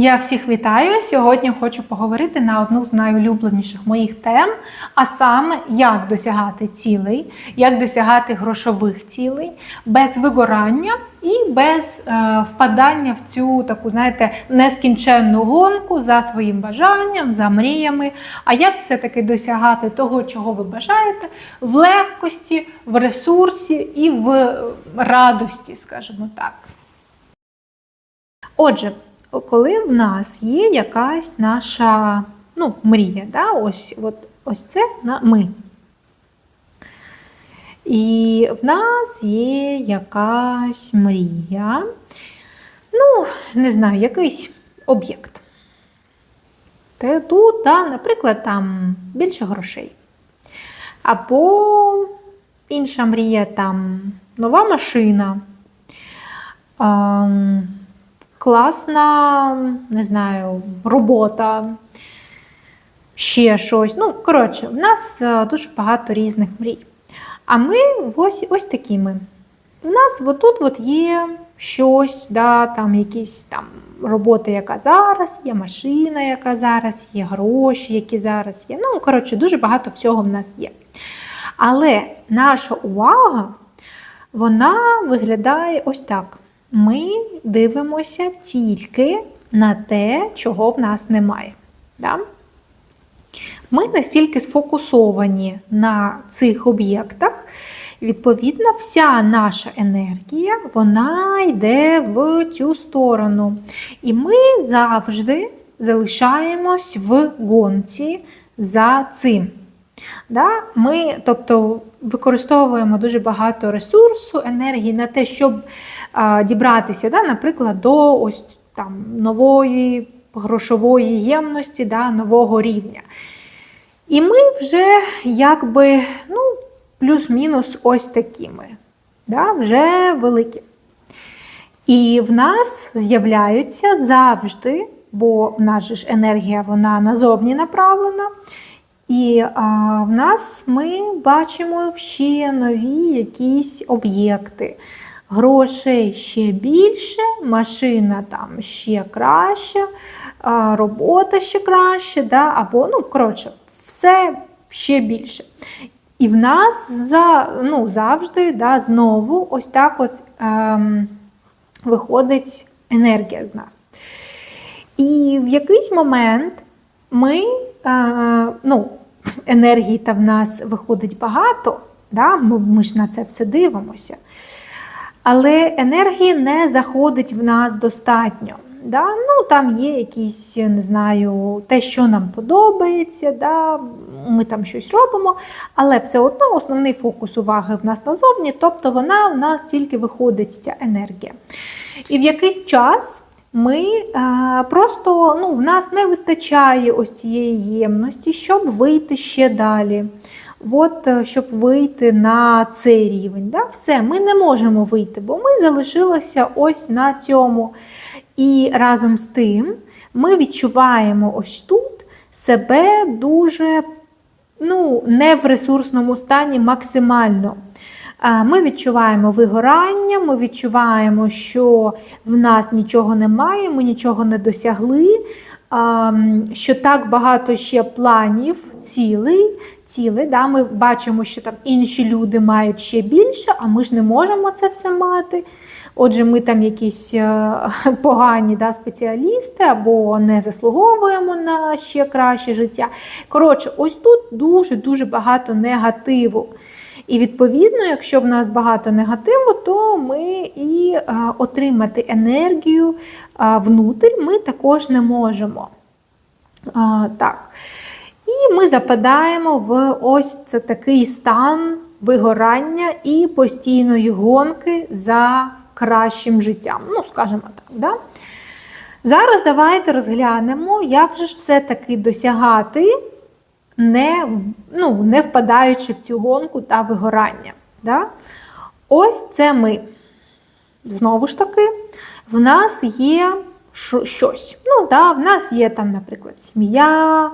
Я всіх вітаю. Сьогодні хочу поговорити на одну з найулюбленіших моїх тем, а саме як досягати цілей, як досягати грошових цілей без вигорання і без е, впадання в цю таку, знаєте, нескінченну гонку за своїм бажанням, за мріями. А як все-таки досягати того, чого ви бажаєте, в легкості, в ресурсі і в радості, скажімо так. Отже, коли в нас є якась наша ну, мрія, да? ось, от, ось це на ми. І в нас є якась мрія, ну, не знаю, якийсь об'єкт. Та Тут, да, наприклад, там більше грошей. Або інша мрія там нова машина. Ем, класна, не знаю, робота, ще щось. Ну, коротше, в нас е, дуже багато різних мрій. А ми ось ось такі ми. У нас отут от є щось, да, там якісь там робота, яка зараз є, машина, яка зараз є, гроші, які зараз є. Ну, коротше, дуже багато всього в нас є. Але наша увага, вона виглядає ось так ми дивимося тільки на те, чого в нас немає. Да? Ми настільки сфокусовані на цих об'єктах, відповідно, вся наша енергія вона йде в цю сторону. І ми завжди залишаємось в гонці за цим. Да? Ми, тобто, використовуємо дуже багато ресурсу, енергії на те, щоб а, дібратися, да, наприклад, до ось там нової грошової ємності, да, нового рівня. І ми вже якби ну, плюс-мінус ось такими, да, вже великі. І в нас з'являються завжди, бо в нас ж енергія вона назовні направлена. І а, в нас ми бачимо ще нові якісь об'єкти. Грошей ще більше, машина там ще краща, а, робота ще краще, да, або, ну, коротше, все ще більше. І в нас за, ну, завжди да, знову ось так от ем, виходить енергія з нас. І в якийсь момент ми, е, ну, енергії та в нас виходить багато, да? ми, ж на це все дивимося. Але енергії не заходить в нас достатньо. Да? Ну, Там є якісь, не знаю, те, що нам подобається, да? ми там щось робимо, але все одно основний фокус уваги в нас назовні, тобто вона в нас тільки виходить ця енергія. І в якийсь час ми а, просто ну, в нас не вистачає ось цієї ємності, щоб вийти ще далі. От, е, щоб вийти на цей рівень. Да? Все, ми не можемо вийти, бо ми залишилися ось на цьому. І разом з тим ми відчуваємо ось тут себе дуже ну, не в ресурсному стані максимально. Ми відчуваємо вигорання, ми відчуваємо, що в нас нічого немає, ми нічого не досягли, що так багато ще планів, цілей, цілей. Да? Ми бачимо, що там інші люди мають ще більше, а ми ж не можемо це все мати. Отже, ми там якісь е, погані да, спеціалісти або не заслуговуємо на ще краще життя. Коротше, ось тут дуже-дуже багато негативу. І відповідно, якщо в нас багато негативу, то ми і е, отримати енергію а, внутрі ми також не можемо. А, так. І ми западаємо в ось це такий стан вигорання і постійної гонки за кращим життям. Ну, скажімо так. Да? Зараз давайте розглянемо, як же ж все-таки досягати не ну, не впадаючи в цю гонку та вигорання. Да? Ось це ми. Знову ж таки, в нас є щось. Ну, да, В нас є, там, наприклад, сім'я,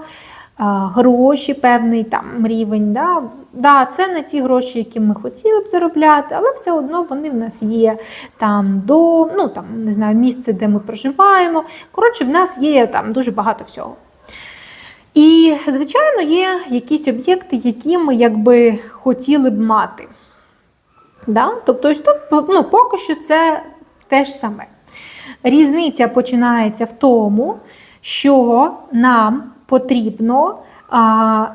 гроші, певний там рівень. Да? Да, Це не ті гроші, які ми хотіли б заробляти, але все одно вони в нас є там до ну там не знаю, місце, де ми проживаємо. Коротше, в нас є там дуже багато всього. І, звичайно, є якісь об'єкти, які ми якби хотіли б мати. Да? Тобто, ось тут ну, поки що це те ж саме. Різниця починається в тому, що нам потрібно а,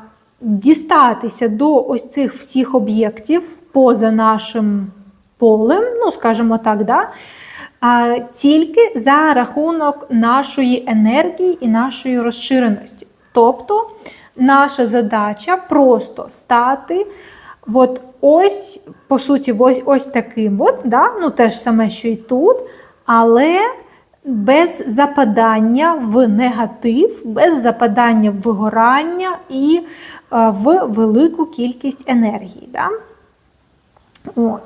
дістатися до ось цих всіх об'єктів поза нашим полем, ну, скажімо так, да? а, тільки за рахунок нашої енергії і нашої розширеності. Тобто наша задача просто стати от ось, по суті, ось ось таким, от, да? ну те ж саме, що і тут, але без западання в негатив, без западання в вигорання і е, в велику кількість енергії. Да? От.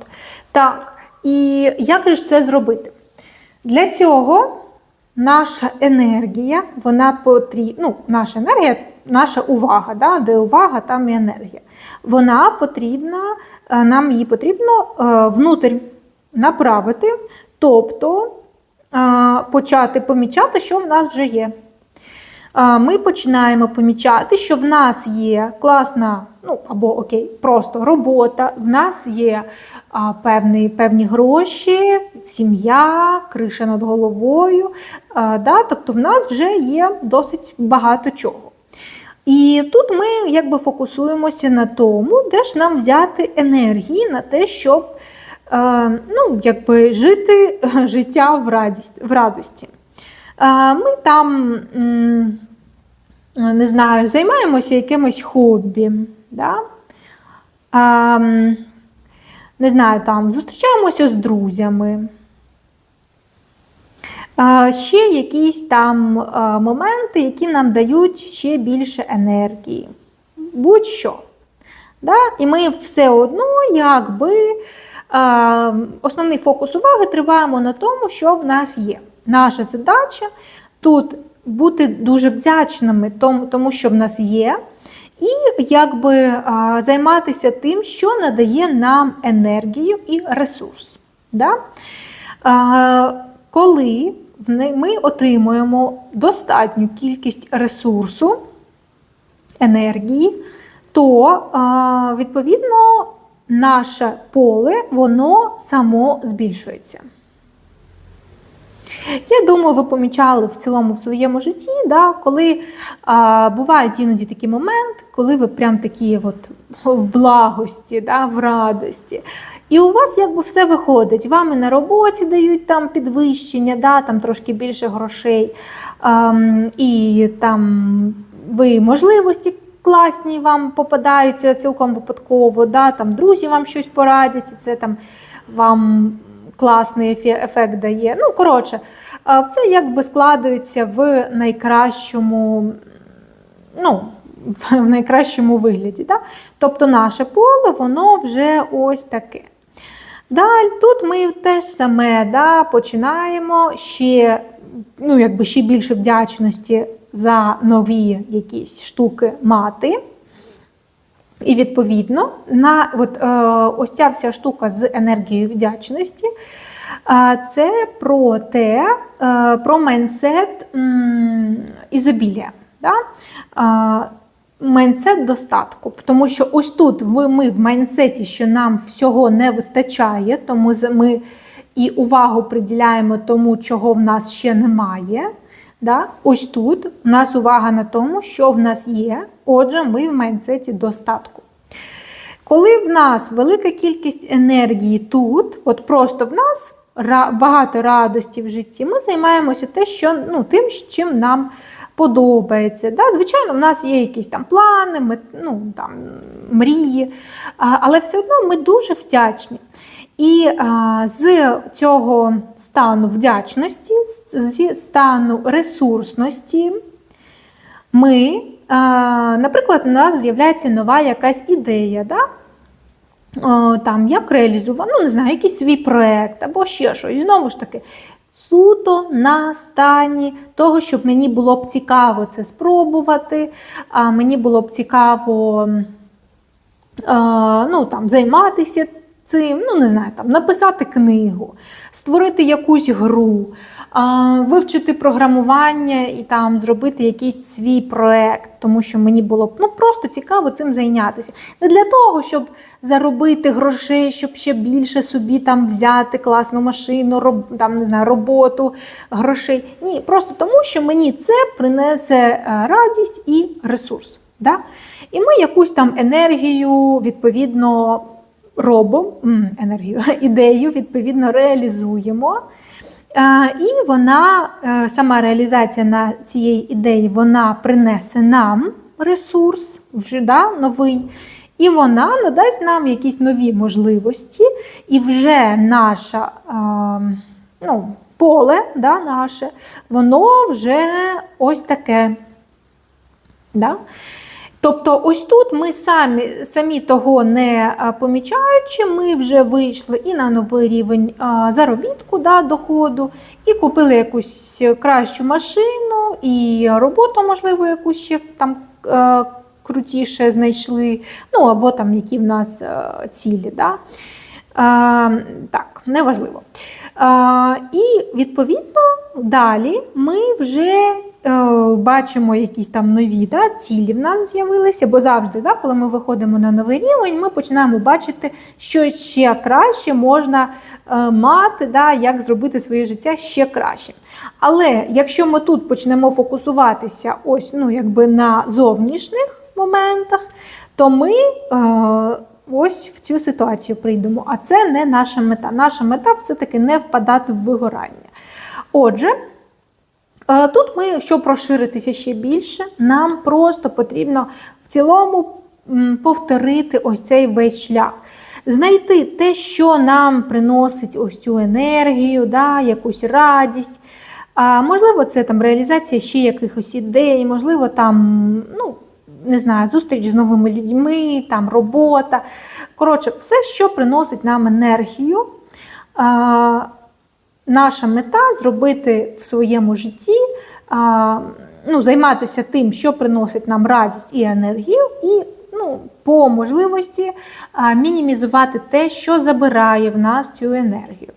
Так, і як ж це зробити? Для цього наша енергія, вона потрібна, ну, наша енергія, наша увага, да? де увага, там і енергія. Вона потрібна, е, нам її потрібно внутрі внутрь направити, тобто почати помічати, що в нас вже є. Ми починаємо помічати, що в нас є класна, ну або окей, просто робота, в нас є а, певні певні гроші, сім'я, криша над головою. А, да, Тобто в нас вже є досить багато чого. І тут ми якби фокусуємося на тому, де ж нам взяти енергії на те, щоб ну, якби жити життя в радість, в радості. Ми там, не знаю, займаємося якимось хобі. Да? Е, не знаю, там зустрічаємося з друзями. Ще якісь там моменти, які нам дають ще більше енергії. Будь-що. Да? І ми все одно якби основний фокус уваги триваємо на тому, що в нас є. Наша задача тут бути дуже вдячними тому, що в нас є, і якби займатися тим, що надає нам енергію і ресурс. Да? Коли ми отримуємо достатню кількість ресурсу, енергії, то відповідно наше поле, воно само збільшується. Я думаю, ви помічали в цілому в своєму житті, да, коли а, бувають іноді такий момент, коли ви прям такі от в благості, да, в радості. І у вас якби все виходить. Вам і на роботі дають там підвищення, да, там трошки більше грошей, а, і там ви можливості класні вам попадаються цілком випадково, да, там друзі вам щось порадять, і це там вам класний ефект дає. Ну, коротше, це якби складується в найкращому, ну, в найкращому вигляді. Да? Тобто наше поле, воно вже ось таке. Далі тут ми теж саме да, починаємо ще ну, якби ще більше вдячності за нові якісь штуки мати. І, відповідно, на от, е, ось ця вся штука з енергією вдячності. Е, це про те, е, про майнсет ізобілля. Да? Е, Майнсет достатку. Тому що ось тут ми в майнсеті, що нам всього не вистачає, тому ми і увагу приділяємо тому, чого в нас ще немає. Да? Ось тут у нас увага на тому, що в нас є, отже, ми в майнсеті достатку. Коли в нас велика кількість енергії тут, от просто в нас багато радості в житті, ми займаємося те, що, ну, тим, чим нам подобається. Да? Звичайно, в нас є якісь там плани, ми, ну, там, мрії, але все одно ми дуже вдячні. І а, з цього стану вдячності, зі стану ресурсності, ми, а, наприклад, у нас з'являється нова якась ідея. Да? О, там, Як реалізувати, ну, не знаю, якийсь свій проєкт або ще щось. Знову ж таки, суто на стані того, щоб мені було б цікаво це спробувати, а мені було б цікаво а, ну, там, займатися цим, ну не знаю, там, написати книгу, створити якусь гру, вивчити програмування і там зробити якийсь свій проект, тому що мені було ну, просто цікаво цим зайнятися. Не для того, щоб заробити грошей, щоб ще більше собі там взяти класну машину, роб, там, не знаю, роботу, грошей. Ні, просто тому, що мені це принесе е, радість і ресурс. Да? І ми якусь там енергію, відповідно, робимо, енергію, ідею, відповідно, реалізуємо. І вона, е, сама реалізація на цієї ідеї, вона принесе нам ресурс, вже да, новий, і вона надасть нам якісь нові можливості, і вже наша е, ну, поле да, наше, воно вже ось таке. Да? Тобто, ось тут ми самі самі того не помічаючи, ми вже вийшли і на новий рівень заробітку да, доходу, і купили якусь кращу машину, і роботу, можливо, якусь ще там е, крутіше знайшли, ну або там які в нас е, цілі. Да? Е, так, неважливо. І відповідно далі ми вже бачимо якісь там нові да, цілі в нас з'явилися, бо завжди, да, коли ми виходимо на новий рівень, ми починаємо бачити, що ще краще можна е, мати, да, як зробити своє життя ще кращим. Але якщо ми тут почнемо фокусуватися ось, ну, якби на зовнішніх моментах, то ми е, ось в цю ситуацію прийдемо. А це не наша мета. Наша мета все-таки не впадати в вигорання. Отже, е, тут ми, щоб розширитися ще більше, нам просто потрібно в цілому повторити ось цей весь шлях. Знайти те, що нам приносить ось цю енергію, да, якусь радість. А, можливо, це там реалізація ще якихось ідей, можливо, там, ну, не знаю, зустріч з новими людьми, там робота. Коротше, все, що приносить нам енергію. А, наша мета зробити в своєму житті, ну, займатися тим, що приносить нам радість і енергію, і ну, по можливості мінімізувати те, що забирає в нас цю енергію.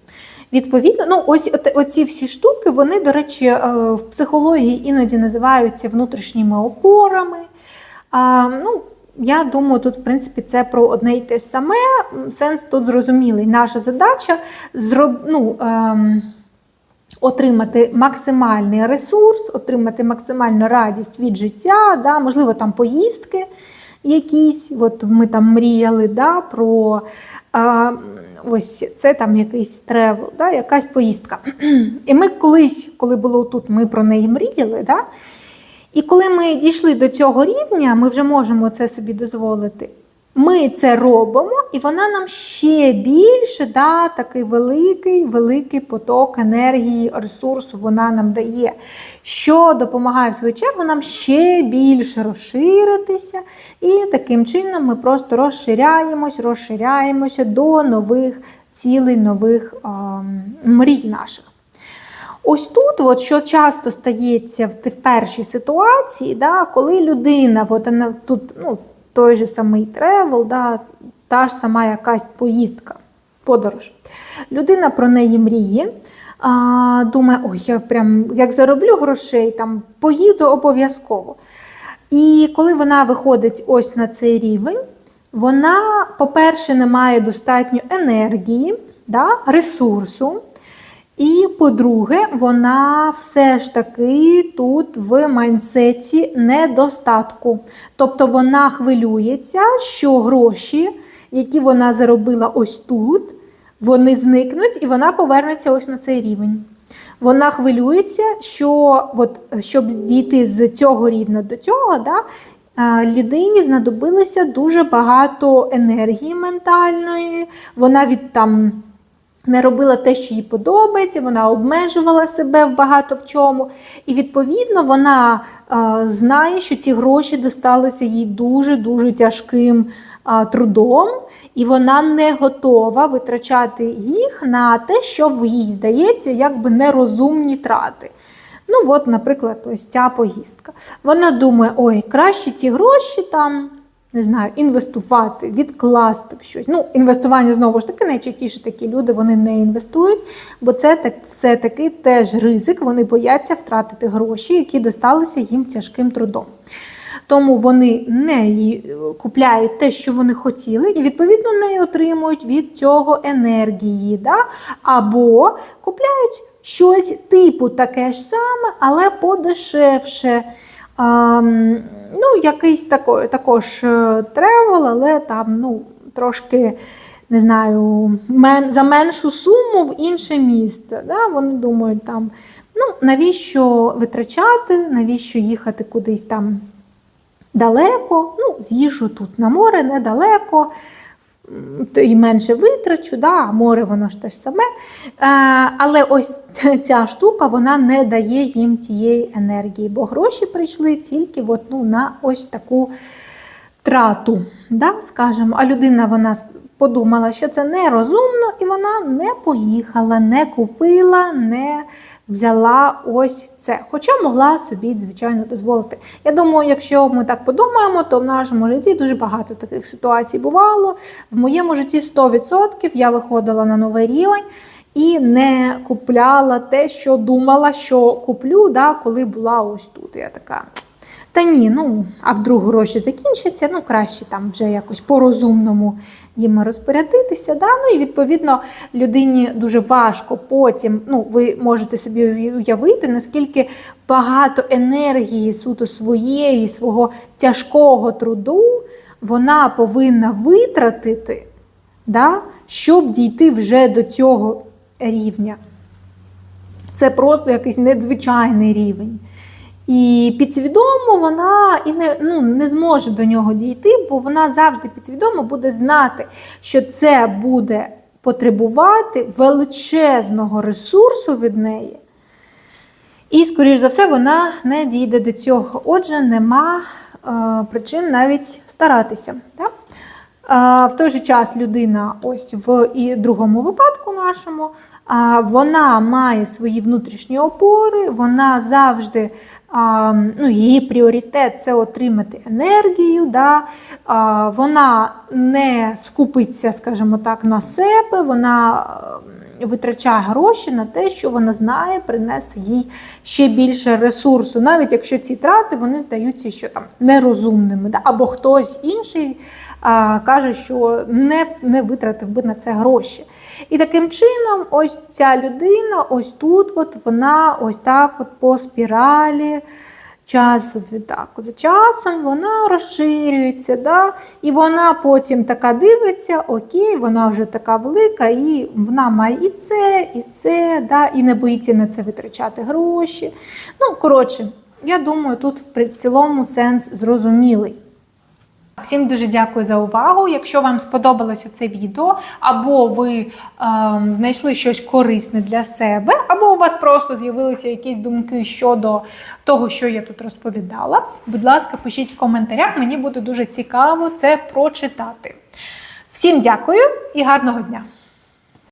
Відповідно, ну ось оці всі штуки, вони, до речі, е, в психології іноді називаються внутрішніми опорами. А, ну, я думаю, тут, в принципі, це про одне й те саме. Сенс тут зрозумілий. Наша задача зроб, ну, ем, отримати максимальний ресурс, отримати максимальну радість від життя, да, можливо, там поїздки якісь. От ми там мріяли да, про а, ось це там якийсь тревел, да, якась поїздка. І ми колись, коли було тут, ми про неї мріяли. Да, і коли ми дійшли до цього рівня, ми вже можемо це собі дозволити. Ми це робимо, і вона нам ще більше да, такий великий, великий поток енергії, ресурсу вона нам дає, що допомагає в свою чергу нам ще більше розширитися. І таким чином ми просто розширяємось, розширяємося до нових цілей, нових а, мрій наших. Ось тут, от, що часто стається в, першій ситуації, да, коли людина, от вона тут ну, той же самий тревел, да, та ж сама якась поїздка, подорож. Людина про неї мріє, а, думає, ой, я прям як зароблю грошей, там поїду обов'язково. І коли вона виходить ось на цей рівень, вона, по-перше, не має достатньо енергії, да, ресурсу. І по-друге, вона все ж таки тут в майнсеті недостатку. Тобто вона хвилюється, що гроші, які вона заробила ось тут, вони зникнуть і вона повернеться ось на цей рівень. Вона хвилюється, що от, щоб дійти з цього рівня до цього, да, людині знадобилося дуже багато енергії ментальної. Вона від там не робила те, що їй подобається, вона обмежувала себе в багато в чому. І відповідно вона е, знає, що ці гроші досталися їй дуже-дуже тяжким е, трудом, і вона не готова витрачати їх на те, що в їй здається, якби нерозумні трати. Ну, от, наприклад, ось ця поїздка. Вона думає, ой, краще ці гроші там. Не знаю, інвестувати, відкласти в щось. Ну, інвестування знову ж таки, найчастіше такі люди вони не інвестують, бо це так все-таки теж ризик. Вони бояться втратити гроші, які досталися їм тяжким трудом. Тому вони не купляють те, що вони хотіли, і відповідно не отримують від цього енергії. Да? Або купляють щось типу таке ж саме, але подешевше. Ну, якийсь тако, також е, тревел, але там ну, трошки. Не знаю, мен, за меншу суму в інше місце. Да? Вони думають, там, ну, навіщо витрачати, навіщо їхати кудись там далеко, ну, з'їжджу тут на море недалеко, і менше витрачу, да, а море воно ж те ж саме. Е, але ось ця, штука вона не дає їм тієї енергії, бо гроші прийшли тільки от, ну, на ось таку трату. Да, скажімо. А людина вона подумала, що це нерозумно, і вона не поїхала, не купила, не взяла ось це. Хоча могла собі, звичайно, дозволити. Я думаю, якщо ми так подумаємо, то в нашому житті дуже багато таких ситуацій бувало. В моєму житті 100% я виходила на новий рівень. І не купляла те, що думала, що куплю, да, коли була ось тут. Я така. Та ні, ну а вдруг гроші закінчаться, ну краще там вже якось по-розумному їм розпорядитися. Да? Ну і відповідно людині дуже важко потім. Ну, ви можете собі уявити, наскільки багато енергії суто своєї, свого тяжкого труду вона повинна витратити, да? щоб дійти вже до цього рівня. Це просто якийсь надзвичайний рівень. І підсвідомо вона і не, ну, не зможе до нього дійти, бо вона завжди підсвідомо буде знати, що це буде потребувати величезного ресурсу від неї. І, скоріш за все, вона не дійде до цього. Отже, нема е, причин навіть старатися. Так? Е, в той же час людина, ось в і другому випадку нашому, а, вона має свої внутрішні опори, вона завжди. Ну, її пріоритет це отримати енергію, да? а, вона не скупиться, скажімо так, на себе, вона е, витрачає гроші на те, що вона знає, принесе їй ще більше ресурсу, навіть якщо ці трати вони здаються що там нерозумними, да? або хтось інший каже, що не, не витратив би на це гроші. І таким чином, ось ця людина, ось тут, от вона ось так от по спіралі. Час так, за часом вона розширюється, да? і вона потім така дивиться, окей, вона вже така велика, і вона має і це, і це, да? і не боїться на це витрачати гроші. Ну, коротше, я думаю, тут в цілому сенс зрозумілий. Всім дуже дякую за увагу. Якщо вам сподобалося це відео, або ви ем, знайшли щось корисне для себе, або у вас просто з'явилися якісь думки щодо того, що я тут розповідала, будь ласка, пишіть в коментарях, мені буде дуже цікаво це прочитати. Всім дякую і гарного дня!